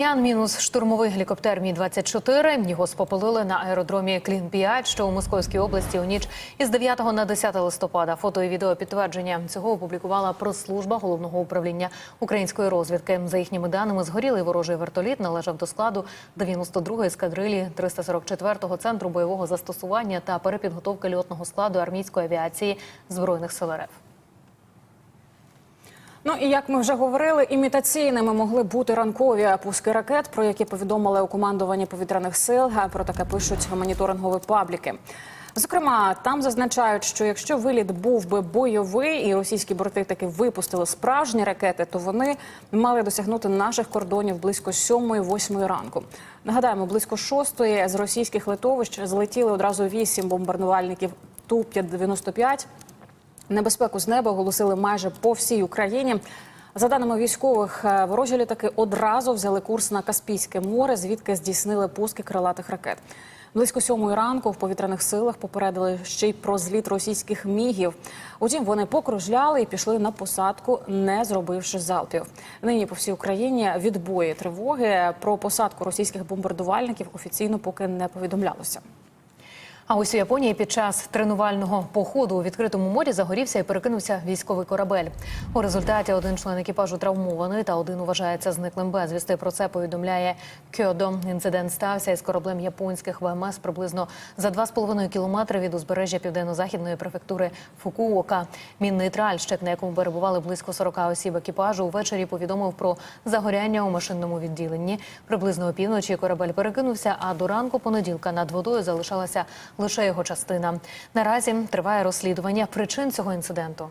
Ян мінус штурмовий гелікоптер Мі 24 Його спопилили на аеродромі Клін 5 що у Московській області у ніч із 9 на 10 листопада. Фото і відео підтвердження цього опублікувала прес-служба головного управління української розвідки. За їхніми даними, згорілий ворожий вертоліт належав до складу 92-ї ескадрилі 344-го центру бойового застосування та перепідготовки льотного складу армійської авіації збройних сил РФ. Ну і як ми вже говорили, імітаційними могли бути ранкові пуски ракет, про які повідомили у командуванні повітряних сил. А Про таке пишуть моніторингові пабліки. Зокрема, там зазначають, що якщо виліт був би бойовий, і російські борти таки випустили справжні ракети, то вони мали досягнути наших кордонів близько 7-8 ранку. Нагадаємо, близько 6 з російських литовищ злетіли одразу 8 бомбардувальників Ту-95. Небезпеку з неба оголосили майже по всій Україні. За даними військових, е, ворожі літаки одразу взяли курс на Каспійське море, звідки здійснили пуски крилатих ракет. Близько сьомої ранку в повітряних силах попередили ще й про зліт російських мігів. Утім, вони покружляли і пішли на посадку, не зробивши залпів. Нині по всій Україні відбої тривоги про посадку російських бомбардувальників офіційно поки не повідомлялося. А ось у Японії під час тренувального походу у відкритому морі загорівся і перекинувся військовий корабель. У результаті один член екіпажу травмований та один вважається зниклим безвісти. Про це повідомляє Кьодо. Інцидент стався із кораблем японських ВМС приблизно за 2,5 кілометри від узбережжя південно-західної префектури Фукуока. Мінний тральщик, на якому перебували близько 40 осіб екіпажу, увечері повідомив про загоряння у машинному відділенні. Приблизно опівночі корабель перекинувся, а до ранку понеділка над водою залишалася лише його частина. Наразі триває розслідування причин цього інциденту.